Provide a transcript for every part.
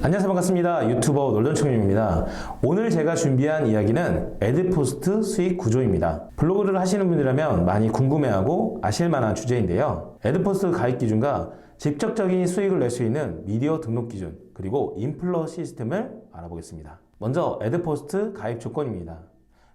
안녕하세요. 반갑습니다. 유튜버 놀던청님입니다. 오늘 제가 준비한 이야기는 에드포스트 수익 구조입니다. 블로그를 하시는 분이라면 많이 궁금해하고 아실만한 주제인데요. 에드포스트 가입 기준과 직접적인 수익을 낼 수 있는 미디어 등록 기준 그리고 인플러 시스템을 알아보겠습니다. 먼저 에드포스트 가입 조건입니다.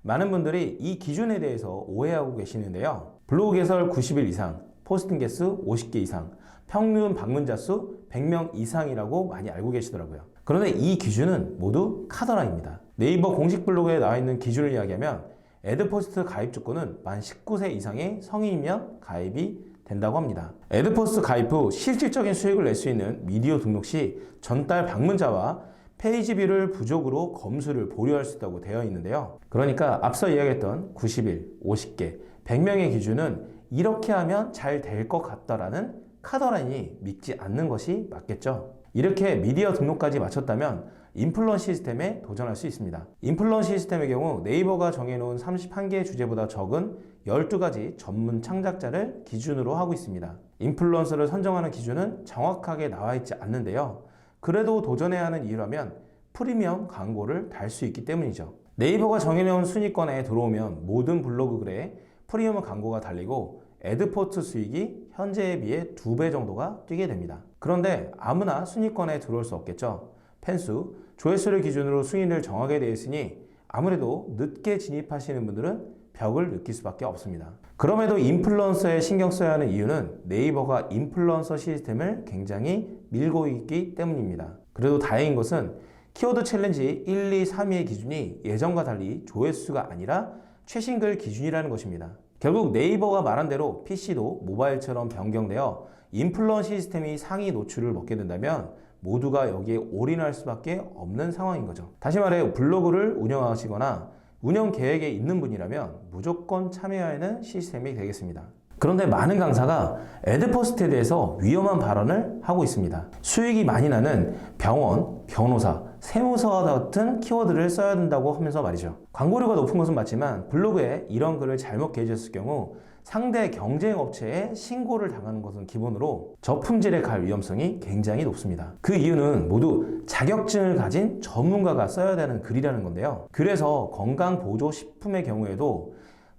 많은 분들이 이 기준에 대해서 오해하고 계시는데요. 블로그 개설 90일 이상 포스팅 개수 50개 이상, 평균 방문자 수 100명 이상이라고 많이 알고 계시더라고요. 그런데 이 기준은 모두 카더라입니다. 네이버 공식 블로그에 나와 있는 기준을 이야기하면 에드포스트 가입 조건은 만 19세 이상의 성인이면 가입이 된다고 합니다. 에드포스트 가입 후 실질적인 수익을 낼 수 있는 미디어 등록 시 전달 방문자와 페이지 뷰를 부족으로 검수를 보류할 수 있다고 되어 있는데요. 그러니까 앞서 이야기했던 90일, 50개, 100명의 기준은 이렇게 하면 잘 될 것 같다라는 카더라인이 믿지 않는 것이 맞겠죠. 이렇게 미디어 등록까지 마쳤다면 인플루언 시스템에 도전할 수 있습니다. 인플루언 시스템의 경우 네이버가 정해놓은 31개의 주제보다 적은 12가지 전문 창작자를 기준으로 하고 있습니다. 인플루언서를 선정하는 기준은 정확하게 나와 있지 않는데요. 그래도 도전해야 하는 이유라면 프리미엄 광고를 달 수 있기 때문이죠. 네이버가 정해놓은 순위권에 들어오면 모든 블로그 글에 프리미엄 광고가 달리고 에드포트 수익이 현재에 비해 두배 정도가 뛰게 됩니다. 그런데 아무나 순위권에 들어올 수 없겠죠. 팬수, 조회수를 기준으로 순위를 정하게 되어 있으니 아무래도 늦게 진입하시는 분들은 벽을 느낄 수밖에 없습니다. 그럼에도 인플루언서에 신경 써야 하는 이유는 네이버가 인플루언서 시스템을 굉장히 밀고 있기 때문입니다. 그래도 다행인 것은 키워드 챌린지 1, 2, 3위의 기준이 예전과 달리 조회수가 아니라 최신 글 기준이라는 것입니다. 결국 네이버가 말한 대로 PC도 모바일처럼 변경되어 인플루언 시스템이 상위 노출을 먹게 된다면 모두가 여기에 올인할 수밖에 없는 상황인 거죠. 다시 말해 블로그를 운영하시거나 운영 계획에 있는 분이라면 무조건 참여하는 시스템이 되겠습니다. 그런데 많은 강사가 에드포스트에 대해서 위험한 발언을 하고 있습니다. 수익이 많이 나는 병원, 변호사, 세무서와 같은 키워드를 써야 된다고 하면서 말이죠. 광고료가 높은 것은 맞지만 블로그에 이런 글을 잘못 게재했을 경우 상대 경쟁 업체에 신고를 당하는 것은 기본으로 저품질에 갈 위험성이 굉장히 높습니다. 그 이유는 모두 자격증을 가진 전문가가 써야 되는 글이라는 건데요. 그래서 건강보조식품의 경우에도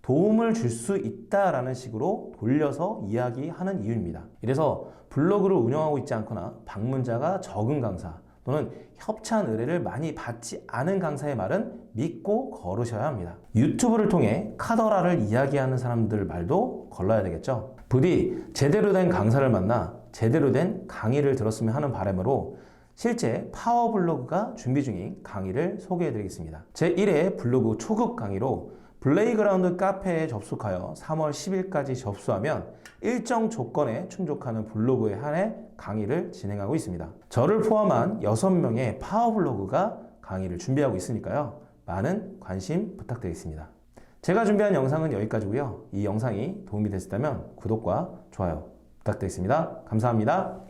도움을 줄 수 있다라는 식으로 돌려서 이야기하는 이유입니다. 이래서 블로그를 운영하고 있지 않거나 방문자가 적은 강사 또는 협찬 의뢰를 많이 받지 않은 강사의 말은 믿고 걸으셔야 합니다. 유튜브를 통해 카더라를 이야기하는 사람들 말도 걸러야 되겠죠. 부디 제대로 된 강사를 만나 제대로 된 강의를 들었으면 하는 바람으로 실제 파워 블로그가 준비 중인 강의를 소개해 드리겠습니다. 제1회 블로그 초급 강의로 블레이그라운드 카페에 접속하여 3월 10일까지 접수하면 일정 조건에 충족하는 블로그에 한해 강의를 진행하고 있습니다. 저를 포함한 6명의 파워블로그가 강의를 준비하고 있으니까요. 많은 관심 부탁드리겠습니다. 제가 준비한 영상은 여기까지고요. 이 영상이 도움이 됐다면 구독과 좋아요 부탁드리겠습니다. 감사합니다.